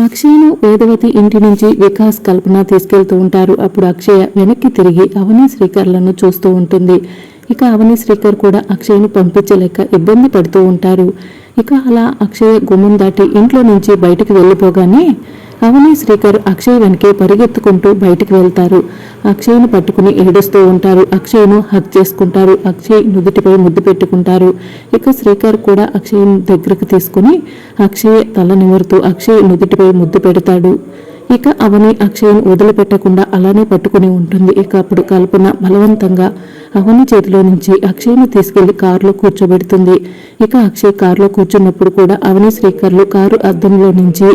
అక్షయ్ను వేదవతి ఇంటి నుంచి వికాస్ కల్పన తీసుకెళ్తూ ఉంటారు. అప్పుడు అక్షయ వెనక్కి తిరిగి అవని శ్రీకర్లను చూస్తూ ఉంటుంది. ఇక అవని శ్రీకర్ కూడా అక్షయ్ను పంపించలేక ఇబ్బంది పడుతూ ఉంటారు. ఇక అలా అక్షయ్ గుమ్మం దాటి ఇంట్లో నుంచి బయటకు వెళ్ళిపోగానే అవని శ్రీకర్ అక్షయ్ వెనకే పరిగెత్తుకుంటూ బయటికి వెళ్తారు. అక్షయ్ను పట్టుకుని ఏడుస్తూ ఉంటారు. అక్షయ్ను హక్ చేసుకుంటారు. అక్షయ్ నుదుటిపై ముద్దు పెట్టుకుంటారు. ఇక శ్రీకర్ కూడా అక్షయ్ దగ్గరకు తీసుకుని అక్షయ్ తల నిమురుతూ అక్షయ్ నుదుటిపై ముద్దు పెడతాడు. ఇక అవని అక్షయ్ను వదిలిపెట్టకుండా అలానే పట్టుకుని ఉంటుంది. ఇక అప్పుడు కల్పన బలవంతంగా అవని చేతిలో నుంచి అక్షయ్ను తీసుకెళ్ళి కారులో కూర్చోబెడుతుంది. ఇక అక్షయ్ కారులో కూర్చున్నప్పుడు కూడా అవని శ్రీకర్లు కారు అద్దంలో నుంచి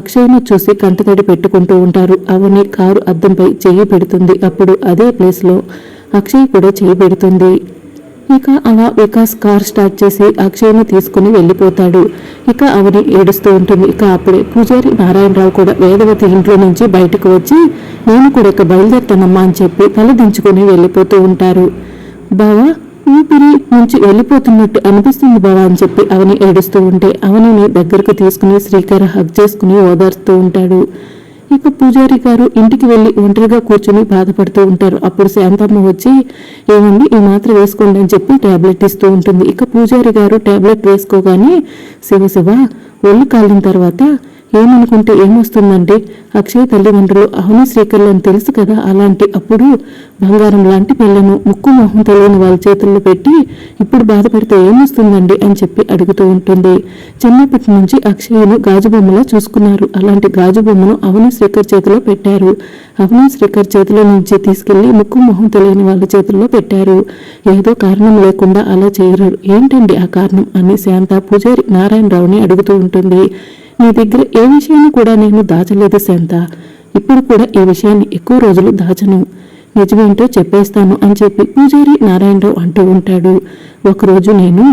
అక్షయ్ను చూసి కంటతడి పెట్టుకుంటూ ఉంటారు. అవని కారు అద్దంపై చెయ్యి పెడుతుంది. అప్పుడు అదే ప్లేస్లో అక్షయ్ కూడా చేయి పెడుతుంది. ఇక అలా వికాస్ కార్ స్టార్ట్ చేసి అక్షయ్ని తీసుకుని వెళ్ళిపోతాడు. ఇక అవని ఏడుస్తూ ఉంటుంది. ఇక అప్పుడే పూజారి నారాయణరావు కూడా వేదవతి ఇంట్లో నుంచి బయటకు వచ్చి నేను కూడా ఇక బయలుదేరుతానమ్మా అని చెప్పి తలదించుకుని వెళ్ళిపోతూ ఉంటారు. బావా ఊపిరి నుంచి వెళ్ళిపోతున్నట్టు అనిపిస్తుంది బావా అని చెప్పి అవని ఏడుస్తూ ఉంటే అవనిని దగ్గరకు తీసుకుని శ్రీకర్ హగ్ చేసుకుని ఓదార్స్తూ ఉంటాడు. ఇక పూజారి గారు ఇంటికి వెళ్ళి ఒంటరిగా కూర్చుని బాధపడుతూ ఉంటారు. అప్పుడు శాంతమ్మ వచ్చి ఏమండి ఈ మాత్ర వేసుకోండి అని చెప్పి టాబ్లెట్ ఇస్తూ ఉంటుంది. ఇక పూజారి గారు టాబ్లెట్ వేసుకోగానే శివ శివ ఒళ్ళు కాలిన తర్వాత ఏమనుకుంటే ఏమొస్తుందంటే అక్షయ్ తల్లిదండ్రులు అవును శ్రీకర్లు తెలుసు కదా అలాంటి అప్పుడు బంగారం లాంటి పిల్లను ముక్కు మొహం తెలియని వాళ్ళ చేతుల్లో పెట్టి ఇప్పుడు బాధపడితే ఏమొస్తుందండి అని చెప్పి అడుగుతూ ఉంటుంది. చిన్నప్పటి నుంచి అక్షయ్ను గాజు బొమ్మలా చూసుకున్నారు. అలాంటి గాజు బొమ్మను అవని శ్రీకర్ చేతిలో పెట్టారు. అవని శ్రీకర్ చేతిలో నుంచి తీసుకెళ్ళి ముక్కు మొహం తెలియని వాళ్ళ చేతుల్లో పెట్టారు. ఏదో కారణం లేకుండా అలా చేయరు. ఏంటండి ఆ కారణం అని శాంత పూజారి నారాయణరావుని అడుగుతూ ఉంటుంది నీ దగ్గర ఏ విషయాన్ని కూడా నేను దాచలేదు శాంత. ఇప్పుడు కూడా ఈ విషయాన్ని ఎక్కువ రోజులు దాచను. నిజమేంటో చెప్పేస్తాను అని చెప్పి పూజారి నారాయణరావు అంటూ ఉంటాడు. ఒకరోజు నేను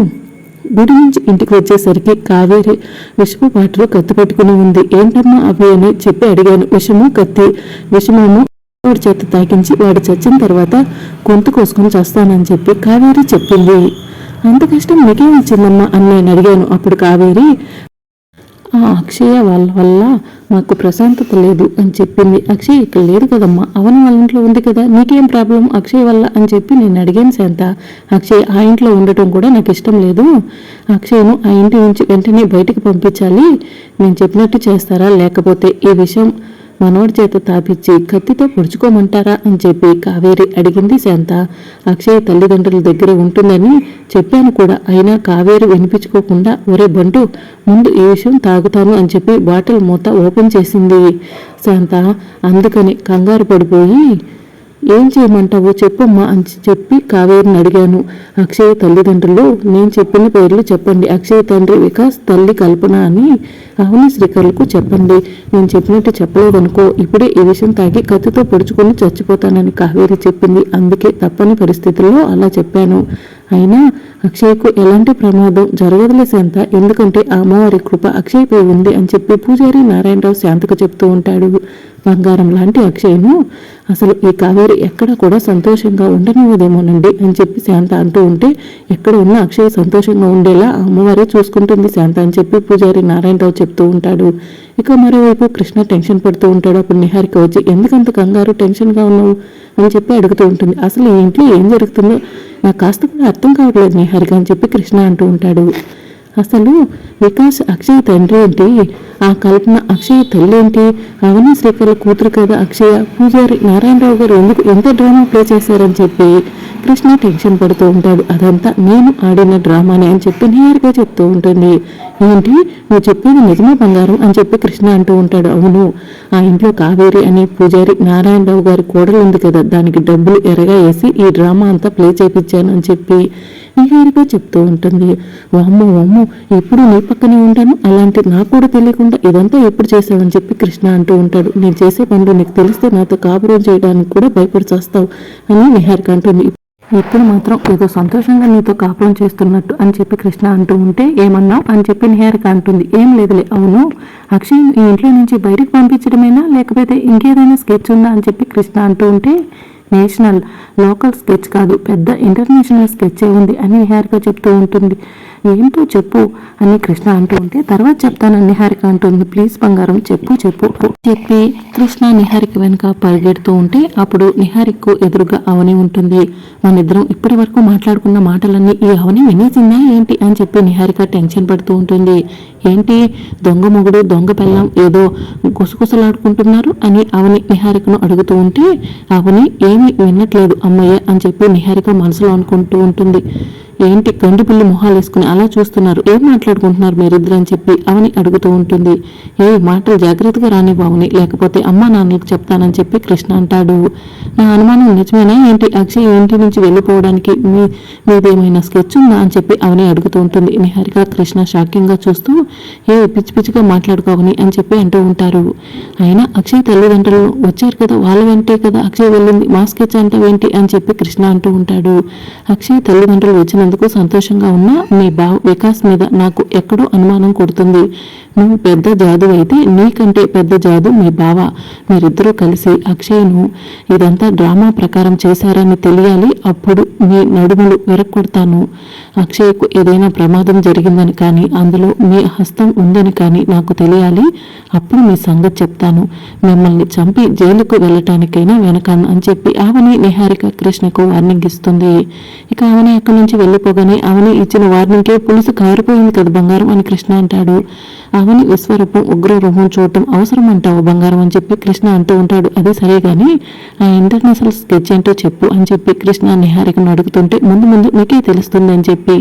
గుడి నుంచి ఇంటికి వచ్చేసరికి కావేరి విషపు పాటలో కత్తి పట్టుకుని ఉంది. ఏంటమ్మా అవి అని చెప్పి అడిగాను. విషము కత్తి. విషమేమో వాడి చేత తాకించి వాడు చచ్చిన తర్వాత గొంతు కోసుకొని చేస్తానని చెప్పి కావేరి చెప్పింది. అంత కష్టం మీకేం వచ్చిందమ్మా అని నేను అడిగాను. అప్పుడు కావేరి ఆ అక్షయ వాళ్ళ వల్ల మాకు ప్రశాంతత లేదు అని చెప్పింది. అక్షయ్ ఇక్కడ లేదు కదమ్మా. అవని వాళ్ళ ఇంట్లో ఉంది కదా. నీకేం ప్రాబ్లం? అక్షయ్ వల్ల అని చెప్పి నేను అడిగాను శాంత. అక్షయ్ ఆ ఇంట్లో ఉండటం కూడా నాకు ఇష్టం లేదు. అక్షయ్ను ఆ ఇంటి నుంచి వెంటనే బయటికి పంపించాలి. నేను చెప్పినట్టు చేస్తారా? లేకపోతే ఈ విషయం మనోడి చేత తాపిచ్చి కత్తితో పొడుచుకోమంటారా అని చెప్పి కావేరి అడిగింది శాంత. అక్షయ్ తల్లిదండ్రుల దగ్గర ఉంటుందని చెప్పాను కూడా. అయినా కావేరి వినిపించుకోకుండా ఒరే బంటు ముందు ఈ విషయం తాగుతాను అని చెప్పి బాటిల్ మూత ఓపెన్ చేసింది శాంత. అందుకని కంగారు పడిపోయి ఏం చేయమంటావో చెప్పమ్మా అని చెప్పి కావేరిని అడిగాను. అక్షయ తల్లిదండ్రులు నేను చెప్పిన పేర్లు చెప్పండి. అక్షయ్ తండ్రి వికాస్ తల్లి కల్పన అని అవని శ్రీకర్లకు చెప్పండి. నేను చెప్పినట్టు చెప్పలేదనుకో ఇప్పుడే ఈ విషయం తాగి కత్తితో పొడుచుకొని చచ్చిపోతానని కావేరి చెప్పింది. అందుకే తప్పని పరిస్థితుల్లో అలా చెప్పాను. అయినా అక్షయ్కు ఎలాంటి ప్రమాదం జరగదులే శాంత ఎందుకంటే ఆ అమ్మవారి కృప అక్షయ్పై ఉంది అని చెప్పి పూజారి నారాయణరావు శాంతకు చెప్తూ ఉంటాడు. బంగారం లాంటి అక్షయ్ను అసలు ఈ కావేరి ఎక్కడ కూడా సంతోషంగా ఉండనివ్వదేమోనండి అని చెప్పి శాంత అంటూ ఉంటే ఎక్కడ ఉన్న అక్షయ్ సంతోషంగా ఉండేలా అమ్మవారే చూసుకుంటుంది శాంత అని చెప్పి పూజారి నారాయణరావు చెప్తూ ఉంటాడు. ఇక మరోవైపు కృష్ణ టెన్షన్ పడుతూ ఉంటాడు. అప్పుడు నిహారిక వచ్చి ఎందుకంత కంగారు టెన్షన్గా ఉన్నావు? అని చెప్పి అడుగుతూ ఉంటుంది. అసలు ఈ ఇంట్లో ఏం జరుగుతుందో నాకు కాస్త కూడా అర్థం కావట్లేదు నిహారిక అని చెప్పి కృష్ణ అంటూ ఉంటాడు. అసలు వికాస్ అక్షయ్ తండ్రి ఏంటి ఆ కల్పన అక్షయ్ తల్లేంటి? అవని శ్రీకర్ కూతురు కదా అక్షయ. పూజారి నారాయణరావు గారు ఎందుకు ఎంత డ్రామా ప్లే చేశారని చెప్పి కృష్ణ టెన్షన్ పడుతూ ఉంటాడు. అదంతా నేను ఆడిన డ్రామాని అని చెప్పి నేరుగా చెప్తూ ఉంటుంది. ఏంటి? నువ్వు చెప్పేది నిజమే బంగారం అని చెప్పి కృష్ణ అంటూ ఉంటాడు. అవును. ఆ ఇంట్లో కావేరి అనే పూజారి నారాయణరావు గారి కోడలు ఉంది కదా. దానికి డబ్బులు ఎరగా వేసి ఈ డ్రామా అంతా ప్లే చేపించాను అని చెప్పి నేరుగా చెప్తూ ఉంటుంది. వామ్మో వామ్మో ఎప్పుడు నీ పక్కనే ఉంటాను? అలాంటి నాకు కూడా తెలియకుండా ఇదంతా ఎప్పుడు చేసావని చెప్పి కృష్ణ అంటూ ఉంటాడు. నేను చేసే పనులు నీకు తెలిస్తే నాతో కాపురం చేయడానికి కూడా భయపడి చేస్తావు అని నిహారిక అంటుంది. ఇప్పుడు మాత్రం ఏదో సంతోషంగా నీతో కాపురం చేస్తున్నట్టు అని చెప్పి కృష్ణ అంటూ ఉంటే ఏమన్నావు? అని చెప్పి నిహారిక అంటుంది. ఏం లేదులే అవును. అక్షయ్ ఈ ఇంట్లో నుంచి బయటకు పంపించడమేనా? లేకపోతే ఇంకేదైనా స్కెచ్ ఉందా? అని చెప్పి కృష్ణ అంటూ ఉంటే నేషనల్ లోకల్ స్కెచ్ కాదు పెద్ద ఇంటర్నేషనల్ స్కెచ్ ఉంది అని నిహారిక చెప్తూ ఉంటుంది. ఏంటో చెప్పు అని కృష్ణ అంటూ ఉంటే తర్వాత చెప్తానని నిహారిక అంటుంది ప్లీజ్ బంగారం చెప్పు చెప్పు చెప్పి. కృష్ణ నిహారిక వెనుక పరిగెడుతూ ఉంటే అప్పుడు నిహారికకు ఎదురుగా అవని ఉంటుంది. మన ఇద్దరం ఇప్పటి వరకు మాట్లాడుకున్న మాటలన్నీ ఈ అవని వినేసిందా ఏంటి అని చెప్పి నిహారిక టెన్షన్ పడుతూ ఉంటుంది. ఏంటి? దొంగ మొగుడు దొంగ పెళ్ళం ఏదో గుసగుసలాడుకుంటున్నారు అని అవని నిహారికను అడుగుతూ ఉంటే అవని ఏమీ వినట్లేదు అమ్మయ్య అని చెప్పి నిహారిక మనసులో అనుకుంటూ ఉంటుంది. ఏంటి గండి పిల్లి మొహాలు వేసుకుని అలా చూస్తున్నారు? ఏం మాట్లాడుకుంటున్నారు మీరిద్దరు అని చెప్పి అవని అడుగుతూ ఉంటుంది. ఏ మాటలు జాగ్రత్తగా రాని బావుని లేకపోతే అమ్మా నాన్నలకు చెప్తానని చెప్పి కృష్ణ అంటాడు. నా అనుమానం నిజమేనా? ఏంటి? అక్షయ్ ఇంటి నుంచి వెళ్ళిపోవడానికి మీ మీదేమైనా స్కెచ్ ఉందా అని చెప్పి అవని అడుగుతూ ఉంటుంది. నిహారిక కృష్ణ షాకింగ్గా చూస్తూ ఏ పిచ్చి పిచ్చిగా మాట్లాడుకోవని అని చెప్పి అంటూ ఉంటారు. అయినా అక్షయ్ తల్లిదండ్రులు వచ్చారు కదా వాళ్ళ వెంటే కదా అక్షయ్ వెళ్ళింది. మా స్కెచ్ అంటావేంటి? అని చెప్పి కృష్ణ అంటూ ఉంటాడు. అక్షయ్ తల్లిదండ్రులు వచ్చిన వచ్చినందుకు సంతోషంగా ఉన్న మీ బావ వికాస్ మీద నాకు ఎక్కడో అనుమానం కొడుతుంది. నువ్వు పెద్ద జాదు అయితే నీకంటే పెద్ద జాదు మీ బావ. మీరిద్దరూ కలిసి అక్షయ్ను ఇదంతా డ్రామా ప్రకారం చేశారని తెలియాలి. అప్పుడు మీ నడుములు విరక్కొడతాను అక్షయ్కు ఏదైనా ప్రమాదం జరిగిందని కానీ అందులో మీ హస్తం ఉందని కానీ నాకు తెలియాలి. అప్పుడు మీ సంగతి చెప్తాను. మిమ్మల్ని చంపి జైలుకు వెళ్ళటానికైనా వెనకాను అని చెప్పి ఆవని నిహారిక కృష్ణకు వార్నింగ్ ఇస్తుంది. ఇక ఆవని అక్కడి నుంచి వెళ్ళి వెళ్ళిపోగానే అవని ఇచ్చిన వార్నింగ్కే పులుసు కారిపోయింది కదా బంగారం అని కృష్ణ అంటాడు. అవని విశ్వరూపం ఉగ్రరూపం చూడటం అవసరం అంటావు బంగారం అని చెప్పి కృష్ణ అంటూ ఉంటాడు. అదే సరే కానీ ఆ ఇంటర్నేషనల్ స్కెచ్ ఏంటో చెప్పు అని చెప్పి కృష్ణ నిహారికను అడుగుతుంటే ముందు ముందు నీకే తెలుస్తుంది అని చెప్పి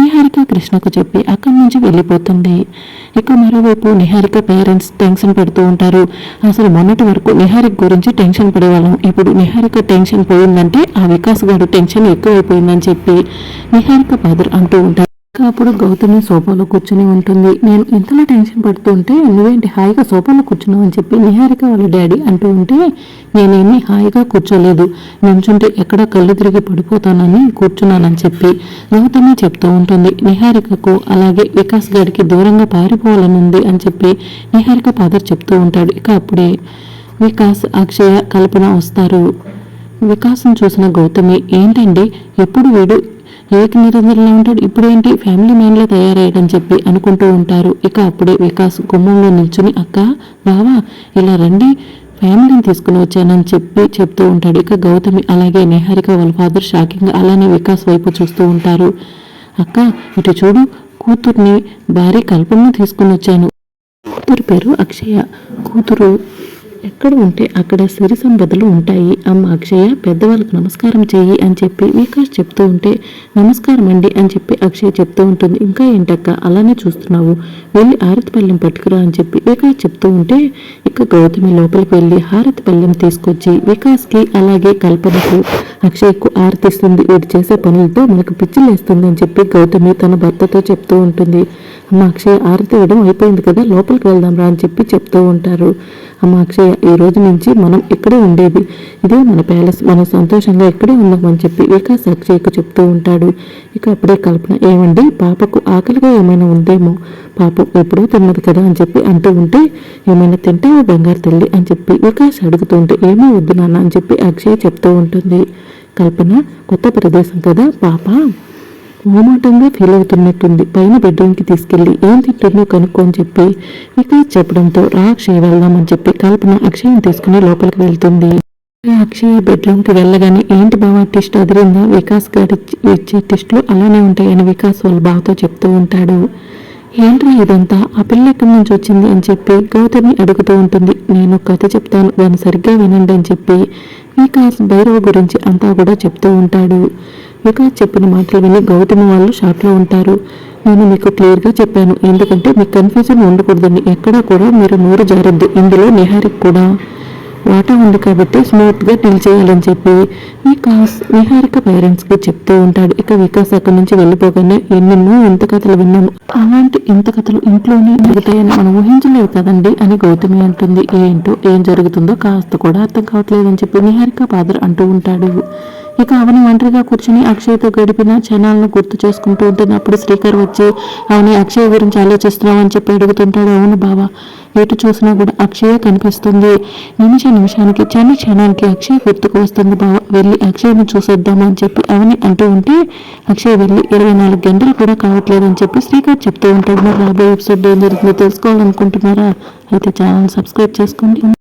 నిహారిక కృష్ణకు చెప్పి అక్కడి నుంచి వెళ్ళిపోతుంది. ఇక మరోవైపు నిహారిక పేరెంట్స్ టెన్షన్ పెడుతూ ఉంటారు. అసలు మొన్నటి వరకు నిహారిక గురించి టెన్షన్ పడేవాళ్ళం. ఇప్పుడు నిహారిక టెన్షన్ పోయిందంటే ఆ వికాస్ గారు టెన్షన్ ఎక్కువైపోయిందని చెప్పి నిహారిక ఫాదర్ అంటూ ఉంటారు. అప్పుడు గౌతమి సోఫాలో కూర్చొని ఉంటుంది. నేను ఇంతలో టెన్షన్ పడుతుంటే నువ్వేంటి హాయిగా సోఫాలో కూర్చున్నావు? అని చెప్పి నిహారిక వాళ్ళ డాడీ అంటూ ఉంటే నేనేమి హాయిగా కూర్చోలేదు. నుంచుంటే ఎక్కడ కళ్ళు తిరిగి పడిపోతానని కూర్చున్నానని చెప్పి గౌతమి చెప్తూ ఉంటుంది. నిహారికకు అలాగే వికాస్ గారికి దూరంగా పారిపోవాలని ఉంది అని చెప్పి నిహారిక ఫాదర్ చెప్తూ ఉంటాడు. ఇక అప్పుడే వికాస్ అక్షయ కల్పన వస్తారు. వికాసం చూసిన గౌతమి ఏంటండి? ఎప్పుడు వీడు ఏక నిరంజనలో ఉంటాడు. ఇప్పుడేంటి? ఫ్యామిలీ మ్యాన్లో తయారయ్యాడని చెప్పి అనుకుంటూ ఉంటారు. ఇక అప్పుడే వికాస్ గుమ్మంలో నిల్చుని అక్క బావా ఇలా రండి ఫ్యామిలీని తీసుకుని వచ్చానని చెప్పి చెప్తూ ఉంటాడు. ఇక గౌతమి అలాగే నిహారిక వాళ్ళ ఫాదర్ షాకింగ్ అలానే వికాస్ వైపు చూస్తూ ఉంటారు. అక్క ఇటు చూడు కూతుర్ని భారీ కల్పనను తీసుకుని వచ్చాను. కూతురు పేరు అక్షయ. కూతురు ఎక్కడ ఉంటే అక్కడ సిరి సంపదలు ఉంటాయి. అమ్మ అక్షయ పెద్దవాళ్ళకు నమస్కారం చెయ్యి అని చెప్పి వికాష్ చెప్తూ ఉంటే నమస్కారం అండి అని చెప్పి అక్షయ చెప్తూ ఉంటుంది. ఇంకా ఏంటక్క అలానే చూస్తున్నావు. వెళ్ళి హారతి పళ్ళెం పట్టుకురా అని చెప్పి వికాష్ చెప్తూ ఉంటే ఇక గౌతమి లోపలికి వెళ్ళి హారతి పళ్ళెం తీసుకొచ్చి వికాస్కి అలాగే కల్పనకు అక్షయ్కు ఆరతిస్తుంది వీడు చేసే పనులతో మనకు పిచ్చిలేస్తుంది అని చెప్పి గౌతమి తన భర్తతో చెప్తూ ఉంటుంది. అమ్మ అక్షయ ఆరతి ఇవ్వడం అయిపోయింది కదా లోపలికి వెళ్దాం రా అని చెప్పి చెప్తూ ఉంటారు. అమ్మ అక్షయ ఈ రోజు నుంచి మనం ఇక్కడే ఉండేది. ఇదే మన ప్యాలెస్. మనం సంతోషంగా ఇక్కడే ఉందామని చెప్పి వికాస్ అక్షయ్యకు చెప్తూ ఉంటాడు. ఇక అప్పుడే కల్పన ఏమండి పాపకు ఆకలిగా ఏమైనా ఉందేమో? పాపం ఎప్పుడూ తిన్నది కదా అని చెప్పి అంటూ ఉంటే ఏమైనా తింటావో బంగారు తల్లి? అని చెప్పి వికాస్ అడుగుతుంటే ఏమీ వద్దు నాన్న అని చెప్పి అక్షయ్ చెప్తూ ఉంటుంది. కల్పన కొత్త ప్రదేశం కదా పాప? మోమాటంగా ఫీల్ అవుతున్నట్టుంది. పైన బెడ్రూమ్కి తీసుకెళ్ళి ఏం తింటుందో కనుక్కో అని చెప్పి వికాస్ చెప్పడంతో రా అక్షయ్ వెళ్దామని చెప్పి కల్పన అక్షయ్ని తీసుకుని లోపలికి వెళ్తుంది. అక్షయ బెడ్రూమ్కి వెళ్ళగానే ఏంటి బావా టెస్ట్ అదిరిందా? వికాస్ గారి ఇచ్చే టెస్ట్లు అలానే ఉంటాయని వికాస్ వాళ్ళ బావతో చెప్తూ ఉంటాడు. ఏంట్రా ఇదంతా? ఆ పిల్ల ఎక్కడి నుంచి వచ్చింది అని చెప్పి గౌతమి అడుగుతూ ఉంటుంది. నేను కథ చెప్తాను దాన్ని సరిగ్గా వినండి అని చెప్పి వికాస్ భైరవ గురించి అంతా కూడా చెప్తూ ఉంటాడు. వికాస్ చెప్పిన మాటలు విని గౌతమి వాళ్ళు షాక్లో ఉంటారు. నేను మీకు క్లియర్గా చెప్పాను. ఎందుకంటే మీకు కన్ఫ్యూజన్ ఉండకూడదండి. ఎక్కడా కూడా మీరు నోరు జారద్దు. ఇందులో నిహారిక్ కూడా వాటా ఉంది కాబట్టి స్మూత్గా డీల్ చేయాలని చెప్పి వికాస్ నిహారిక పేరెంట్స్కి చెప్తూ ఉంటాడు. ఇక వికాస్ అక్కడి నుంచి వెళ్ళిపోగానే ఎన్నెన్నో ఇంత కథలు విన్నాము అలాంటి ఇంత కథలు ఇంట్లోనే జరుగుతాయని మనం ఊహించలేదు కదండి అని గౌతమి అంటుంది. ఏంటో ఏం జరుగుతుందో కాస్త కూడా అర్థం కావట్లేదని చెప్పి నిహారిక ఫాదర్ అంటూ ఉంటాడు. ఇక అవని ఒంటరిగా కూర్చుని అక్షయ్తో గడిపిన క్షణాలను గుర్తు చేసుకుంటూ ఉంటున్నప్పుడు అప్పుడు శ్రీకర్ వచ్చి అవని అక్షయ్ గురించి ఆలోచిస్తున్నావు అని చెప్పి అడుగుతుంటాడు. అవును బావా ఎటు చూసినా కూడా అక్షయ కనిపిస్తుంది. నిమిష నిమిషానికి చని క్షణానికి అక్షయ్ గుర్తుకు వస్తుంది బావ. వెళ్ళి అక్షయ్ని చూసొద్దామా అని చెప్పి అవని అంటూ ఉంటే అక్షయ్ వెళ్ళి ఇరవై నాలుగు గంటలు కూడా కావట్లేదని చెప్పి శ్రీకర్ చెప్తూ ఉంటాడు. మరి రాబోయే ఎపిసోడ్ ఏం జరుగుతుందో తెలుసుకోవాలనుకుంటున్నారా? అయితే ఛానల్ సబ్స్క్రైబ్ చేసుకోండి.